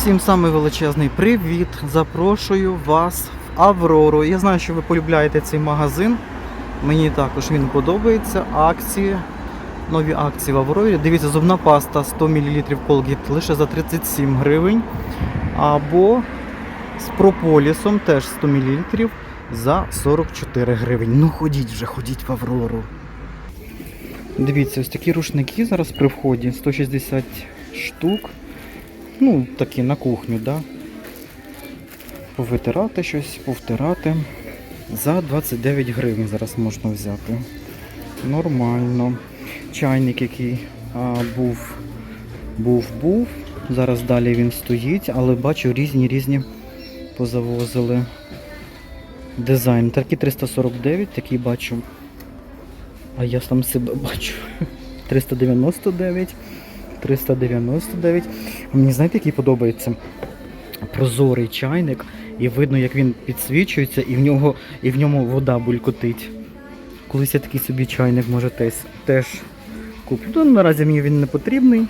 Всім самий величезний привіт! Запрошую вас в Аврору. Я знаю, що ви полюбляєте цей магазин. Мені також він подобається. Акції, нові акції в Аврорі. Дивіться, зубна паста 100 мл Colgate лише за 37 гривень. Або з прополісом теж 100 мл за 44 гривень. Ну ходіть вже, ходіть в Аврору. Дивіться, ось такі рушники зараз при вході 160 штук. Ну, такі на кухню, да? Повитирати щось, повтирати. За 29 гривень зараз можна взяти. Нормально. Чайник, який а, був, був, був. Зараз далі він стоїть, але бачу різні різні позавозили. Дизайн. Такий 349, такий бачу. А я сам себе бачу. 399. 399. Мені знаєте, який подобається? Прозорий чайник, і видно, як він підсвічується, і в нього, і в ньому вода булькотить. Колись я такий собі чайник, може, теж, куплю. Ну, наразі мені він не потрібний.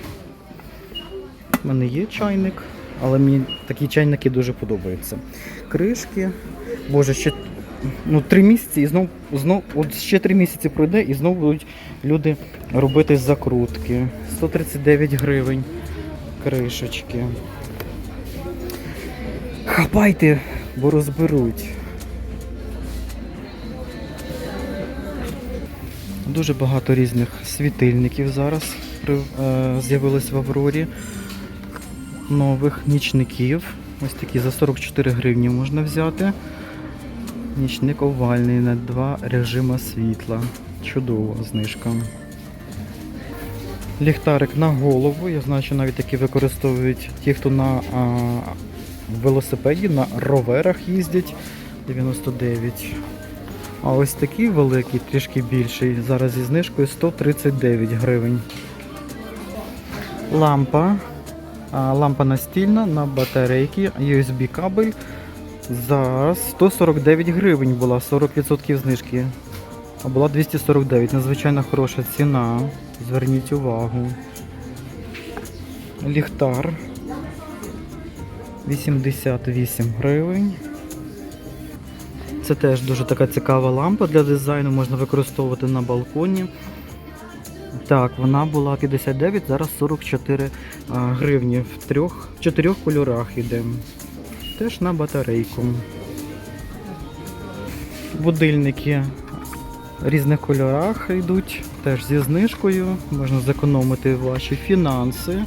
У мене є чайник, але мені такі чайники дуже подобаються. Кришки. Боже, ще ну, три місяці і знов, знов, от ще три місяці пройде і знову будуть люди робити закрутки. 139 гривень кришечки. Хапайте, бо розберуть. Дуже багато різних світильників зараз е, з'явилось в Аврорі. Нових нічників. Ось такі за 44 гривні можна взяти. Нічник овальний на два режима світла. Чудова знижка. Ліхтарик на голову. Я знаю, що навіть такі використовують ті, хто на а, велосипеді, на роверах їздять. 99. А ось такий великий, трішки більший. Зараз зі знижкою 139 гривень. Лампа. Лампа настільна на батарейки, USB кабель. За 149 гривень була 40% знижки. А була 249. Надзвичайно хороша ціна. Зверніть увагу. Ліхтар. 88 гривень. Це теж дуже така цікава лампа для дизайну, можна використовувати на балконі. Так, вона була 59, зараз 44 гривні в трьох, чотирьох кольорах іде. Теж на батарейку. Будильники в різних кольорах йдуть, теж зі знижкою. Можна зекономити ваші фінанси.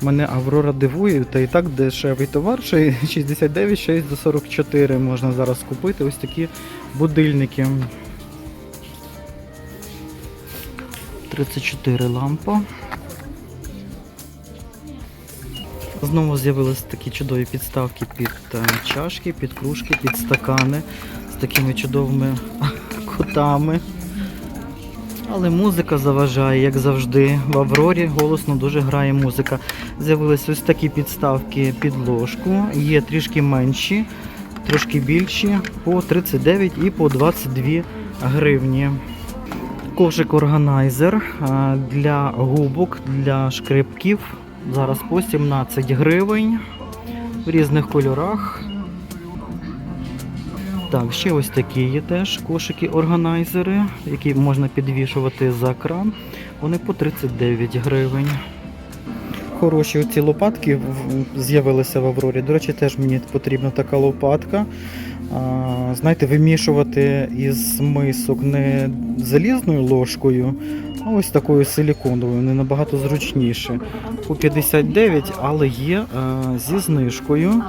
Мене Аврора дивує, та і так дешевий товар, ще 69, ще й за 44 можна зараз купити ось такі будильники. 34 лампа. Знову з'явилися такі чудові підставки під е, чашки, під кружки, під стакани з такими чудовими котами. Але музика заважає, як завжди. В Аврорі голосно дуже грає музика. З'явились ось такі підставки під ложку. Є трішки менші, трошки більші, по 39 і по 22 гривні. Кошик органайзер для губок, для шкрипків. Зараз по 17 гривень в різних кольорах. Так, ще ось такі є теж кошики-органайзери, які можна підвішувати за кран. Вони по 39 гривень. Хороші оці лопатки з'явилися в Аврорі. До речі, теж мені потрібна така лопатка. Знаєте, вимішувати із мисок не залізною ложкою, ось такою силіконовою, не набагато зручніше. По 59, але є а, зі знижкою.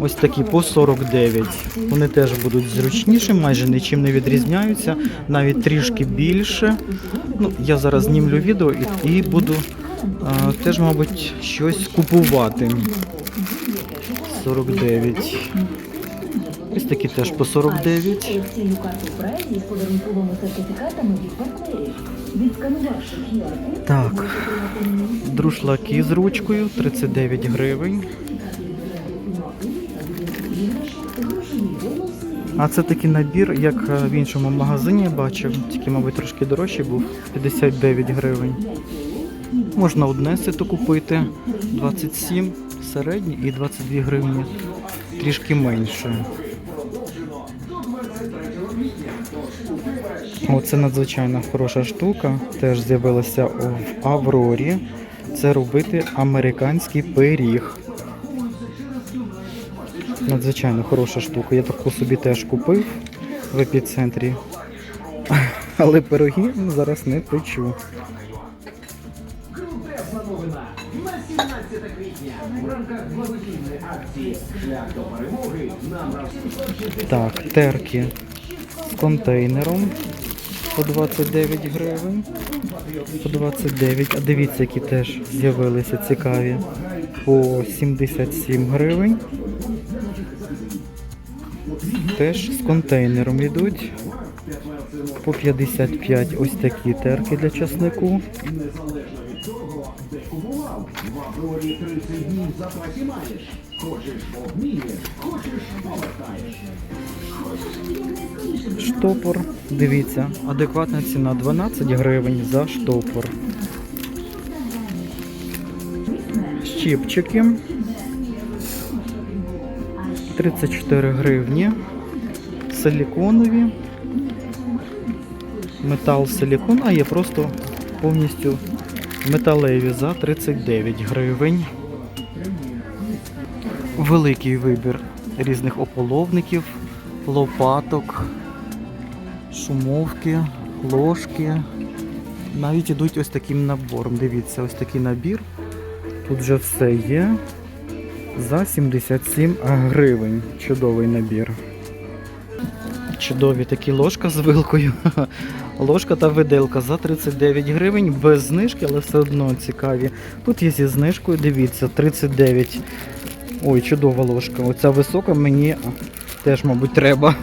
Ось такі по 49. Вони теж будуть зручніші, майже нічим не відрізняються, навіть трішки більше. Ну, я зараз знімлю відео і, і буду а, теж, мабуть, щось купувати. 49. Ось такі теж по 49. Так, друшлаки з ручкою 39 гривень. А це такий набір, як е, в іншому магазині бачив, тільки, мабуть, трошки дорожчий був 59 гривень. Можна одне сито купити 27 середні і 22 гривні трішки менше. Оце надзвичайно хороша штука. Теж з'явилася в Аврорі. Це робити американський пиріг. Надзвичайно хороша штука. Я таку собі теж купив в епіцентрі. Але пироги зараз не печу. Крутезна новина на 17 квітня в рамках благодійної акції Шлях до перемоги нам раз 760 Так, терки з контейнером по 29 гривень. По 29. А дивіться, які теж з'явилися цікаві. По 77 гривень. Теж з контейнером йдуть. По 55 ось такі терки для часнику. незалежно від того, де купував. В Аврорі 30 днів в запасі маєш. Хочеш обмієш, хочеш повертаєш. Штопор. Дивіться, адекватна ціна 12 гривень за штопор. Щіпчики 34 гривні. Силіконові. Метал силікон, а є просто повністю металеві за 39 гривень. Великий вибір різних ополовників, лопаток, шумовки, ложки. Навіть ідуть ось таким набором. Дивіться, ось такий набір. Тут вже все є. За 77 гривень. Чудовий набір. Чудові такі ложка з вилкою. Ложка та виделка за 39 гривень, без знижки, але все одно цікаві. Тут є зі знижкою, дивіться, 39. Ой, чудова ложка. Оця висока мені теж, мабуть, треба.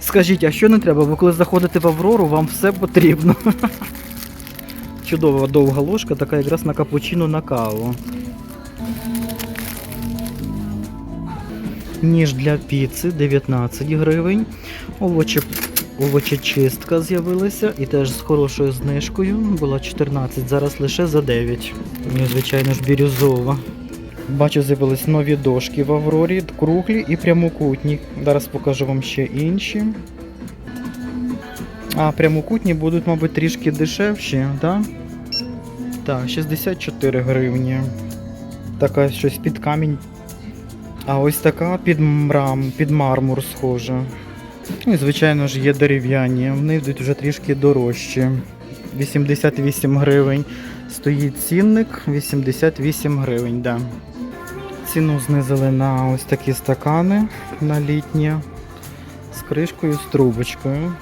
Скажіть, а що не треба? Ви коли заходите в Аврору, вам все потрібно. Чудова довга ложка, така якраз на капучино на каву. Ніж для піци 19 гривень. Овочі, овочечистка з'явилася і теж з хорошою знижкою. Була 14, зараз лише за 9. Ну, і, звичайно ж, бірюзова. Бачу, з'явились нові дошки в Аврорі, круглі і прямокутні. Зараз покажу вам ще інші. А прямокутні будуть, мабуть, трішки дешевші, так? Так, 64 гривні. Така щось під камінь. А ось така під мрам, під мармур схожа. Ну і, звичайно ж, є дерев'яні. Вони йдуть вже трішки дорожчі. 88 гривень. Стоїть цінник 88 гривень, да. Ціну знизили на ось такі стакани на літні з кришкою, з трубочкою.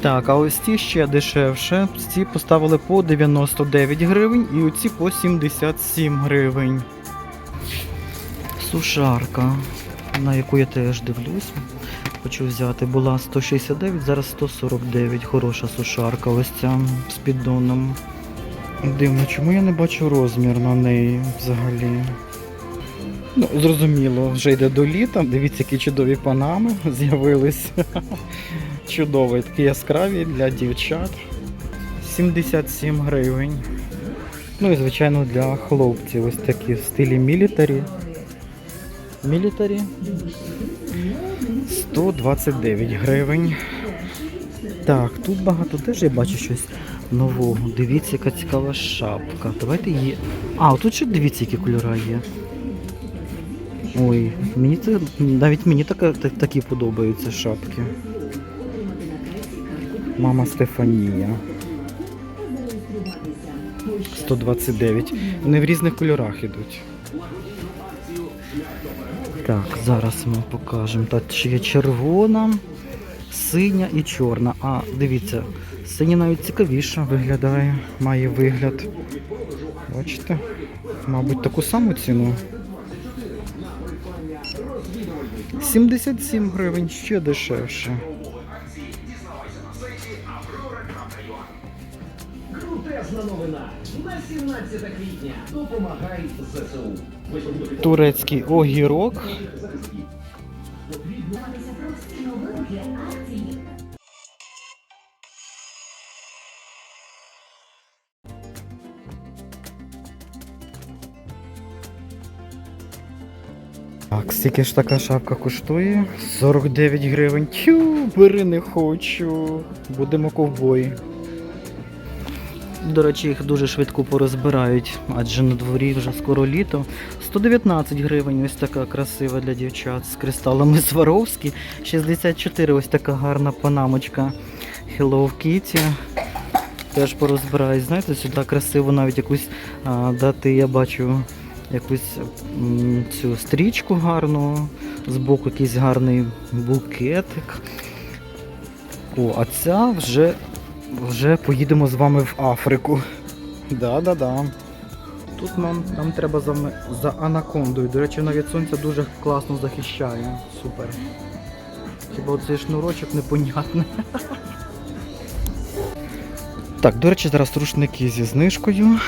Так, а ось ці ще дешевше. Ці поставили по 99 гривень і оці по 77 гривень. Сушарка, на яку я теж дивлюсь. Хочу взяти. Була 169, зараз 149. Хороша сушарка, ось ця з піддоном. Дивно, чому я не бачу розмір на неї взагалі? Ну, зрозуміло, вже йде до літа. Дивіться, які чудові панами з'явились. Чудові, такі яскраві для дівчат. 77 гривень. Ну і звичайно для хлопців ось такі в стилі мілітарі. Мілітарі 129 гривень. Так, тут багато теж я бачу щось нового. Дивіться, яка цікава шапка. Давайте її. А, тут ще дивіться, які кольори є. Ой, мені це навіть мені така, так, такі подобаються шапки. Мама Стефанія. 129. Вони в різних кольорах ідуть. Так, зараз ми покажемо. Тут ще є червона, синя і чорна. А, дивіться, синя навіть цікавіша виглядає, має вигляд. Бачите? Мабуть, таку саму ціну. 77 гривень, ще дешевше. Турецький новина Так, скільки ж така шапка коштує? 49 гривень. Тю, бери не хочу. Будемо ковбої. До речі, їх дуже швидко порозбирають, адже на дворі вже скоро літо. 119 гривень, ось така красива для дівчат з кристалами Сваровські. 64 ось така гарна панамочка Hello Kitty. Теж порозбирають. Знаєте, сюди красиво навіть якусь а, дати, я бачу якусь цю стрічку гарну, збоку якийсь гарний букетик. О, а ця вже, вже поїдемо з вами в Африку. Да-да-да. Тут нам, нам треба за, за анакондою. До речі, вона від сонця дуже класно захищає. Супер. Хіба оцей шнурочок непонятний. Так, до речі, зараз рушники зі знижкою.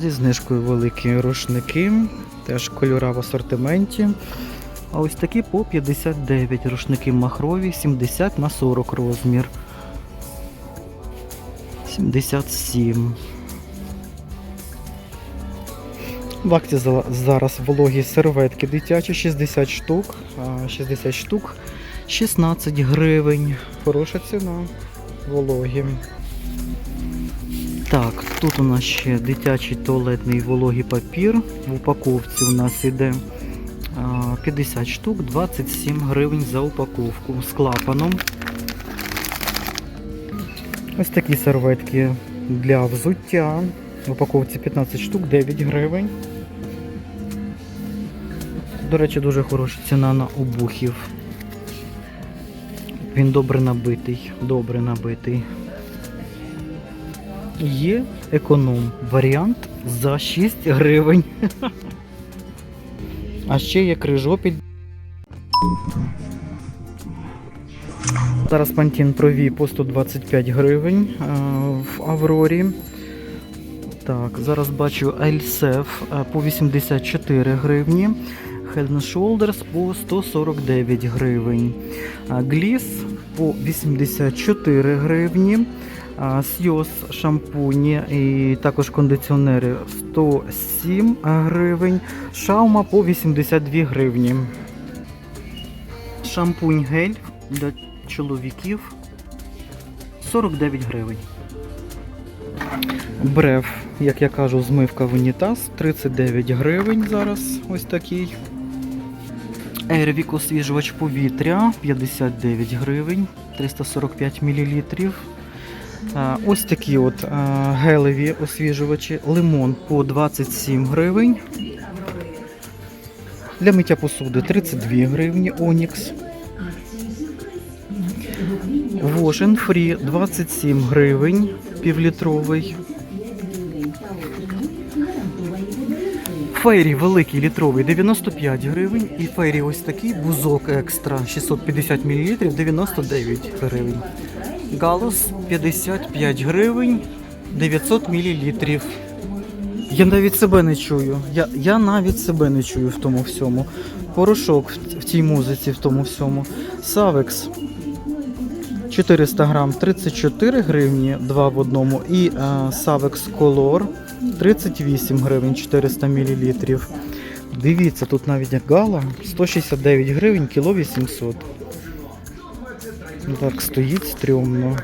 Зі знижкою великі рушники. Теж кольора в асортименті. А ось такі по 59 рушники махрові, 70 на 40 розмір. 77. В акті зараз вологі серветки дитячі 60 штук. 60 штук 16 гривень. Хороша ціна. Вологі. Так, тут у нас ще дитячий туалетний вологий папір. В упаковці у нас іде 50 штук, 27 гривень за упаковку з клапаном. Ось такі серветки для взуття. В упаковці 15 штук, 9 гривень. До речі, дуже хороша ціна на обухів. Він добре набитий, добре набитий. Є економ варіант за 6 гривень. А ще є крижопіль. Зараз Пантін Прові по 125 гривень е, в Аврорі. Так, зараз бачу Ельсеф е, по 84 гривні. Head Shoulders по 149 гривень. Гліс по 84 гривні. Сйоз шампуні і також кондиціонери 107 гривень. Шаума по 82 гривні. Шампунь гель для чоловіків 49 гривень. Брев, як я кажу, змивка в унітаз 39 гривень зараз. Ось такий. Ервік освіжувач повітря 59 гривень, 345 мл. Ось такі от гелеві освіжувачі. Лимон по 27 гривень. Для миття посуди 32 гривні Онікс. Вошен Фрі 27 гривень, півлітровий. Фейрі великий літровий 95 гривень. І фейрі ось такий бузок екстра 650 мл 99 гривень. Галус 55 гривень 900 мл. Я навіть себе не чую. Я, я навіть себе не чую в тому всьому. Порошок в, цій музиці, в тому всьому. Савекс 400 грам 34 гривні, 2 в одному. І е, Савекс Color 38 гривень 400 мл. Дивіться, тут навіть гала 169 гривень, кіло 800. Ну Так, стоїть стрьомно.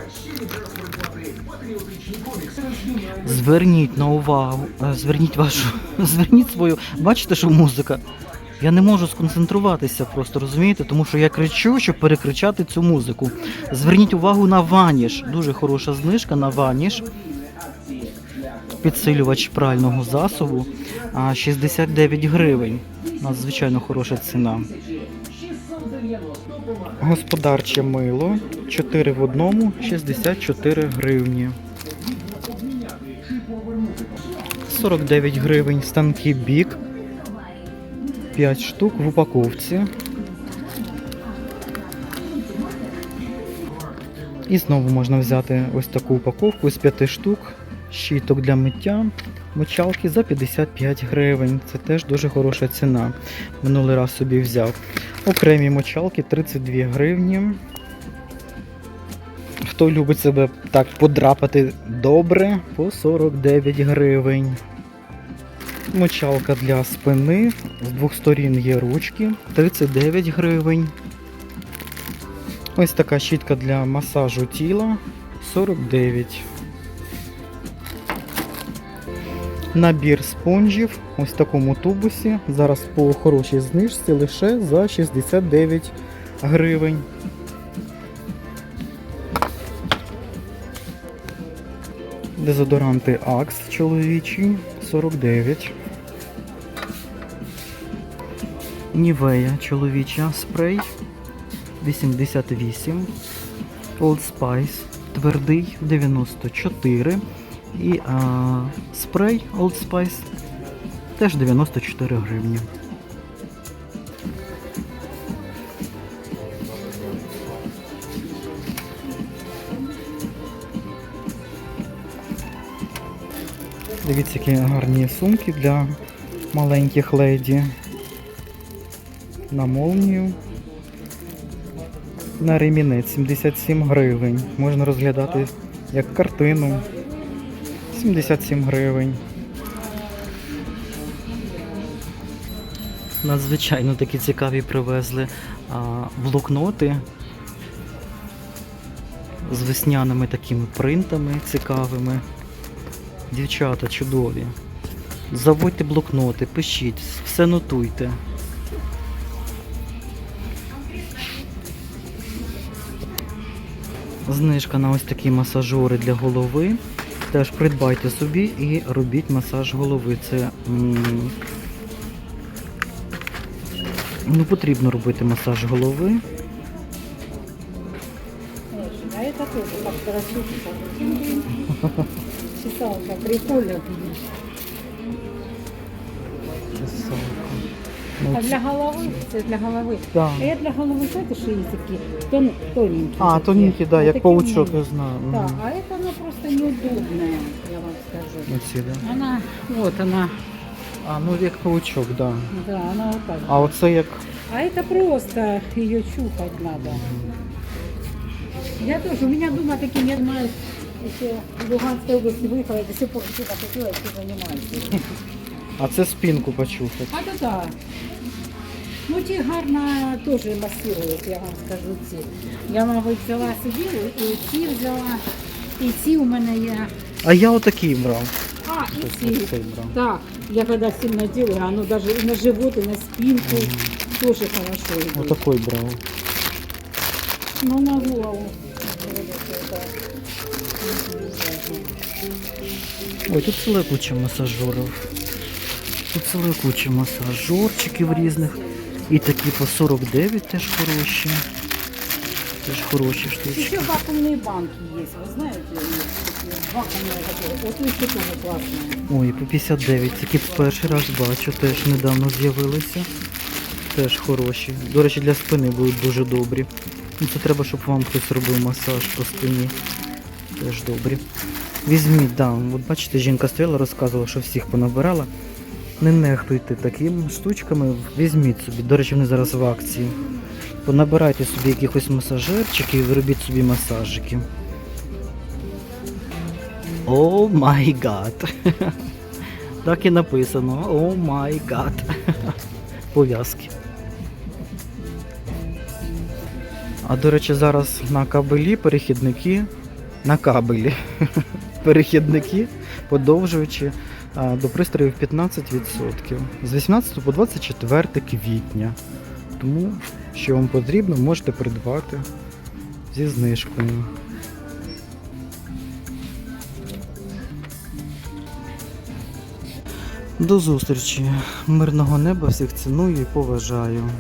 Зверніть на увагу, е, зверніть вашу, зверніть свою. Бачите, що музика? Я не можу сконцентруватися просто, розумієте? Тому що я кричу, щоб перекричати цю музику. Зверніть увагу на ваніш. Дуже хороша знижка на ваніш. Підсилювач прального засобу. 69 гривень. Надзвичайно хороша ціна. Господарче мило 4 в одному 64 гривні. 49 гривень станки бік. 5 штук в упаковці. І знову можна взяти ось таку упаковку з 5 штук. Щіток для миття. Мочалки за 55 гривень. Це теж дуже хороша ціна. Минулий раз собі взяв. Окремі мочалки 32 гривні. Хто любить себе так подрапати добре, по 49 гривень. Мочалка для спини. З двох сторін є ручки. 39 гривень. Ось така щітка для масажу тіла 49. Набір спонжів ось в такому тубусі. Зараз по хорошій знижці лише за 69 гривень. Дезодоранти Axe чоловічі 49. Нівея чоловіча спрей 88. Old Spice твердий 94. І а, спрей Old Spice теж 94 гривні. Дивіться, які гарні сумки для маленьких леді. На молнію. На ремінець 77 гривень. Можна розглядати як картину. 77 гривень. Надзвичайно такі цікаві привезли а, блокноти з весняними такими принтами цікавими. Дівчата чудові. Заводьте блокноти, пишіть, все нотуйте. Знижка на ось такі масажори для голови. Теж придбайте собі і робіть масаж голови. Це ну, потрібно робити масаж голови. Чесалка, прикольно. Це салка. Ну, А для голови? Це для голови. да. А я для голови, знаєте, що є такі тон, тоненькі. А, такі. тоненькі, да, як Отакі паучок, маленькі. я знаю. Да, Мгм. а это она просто неудобная, я вам скажу. Оці, да. Она, вот она, А, ну як паучок, да. да, она вот так. А оце як. А это просто ее чухать надо. Я тоже, у меня дома такие, я знаю, еще в Луганской области выехала, я до сих пор что-то купила, и все занимаюсь. А це спинку почухати. А то так. Ну ті гарно теж масирують, я вам скажу ці. Я, мабуть, взяла собі, і ці взяла, і ці у мене є. А я отакий брав. А, і ці. брав. Так, я когда сильно делаю, оно даже и на живот, и на спинку тоже хорошо идет. Отакий брав. Ну, на голову. Ой, тут ціла куча масажерів. Тут ціла куча масажерчиків різних. І такі по 49 теж хороші. Теж хороші штучки. Еще вакуумные банки есть, вы знаете? Вакуумные такие. Вот эти тоже классные. Ой, по 59. Такі перший раз бачу, теж недавно з'явилися. Теж хороші. До речі, для спини будуть дуже добрі. Ну, Це треба, щоб вам хтось робив масаж по спині. Теж добрі. Візьміть, да. От бачите, жінка стояла, розказувала, що всіх понабирала. Не нехтуйте такими штучками, візьміть собі. До речі, вони зараз в акції. Понабирайте собі якихось масажерчиків і робіть собі масажики. О май гад. Так і написано. О май гад. Пов'язки. А до речі, зараз на кабелі перехідники. На кабелі. Перехідники, подовжуючи до пристроїв 15% з 18 по 24 квітня. Тому, що вам потрібно, можете придбати зі знижкою. До зустрічі. Мирного неба всіх ціную і поважаю.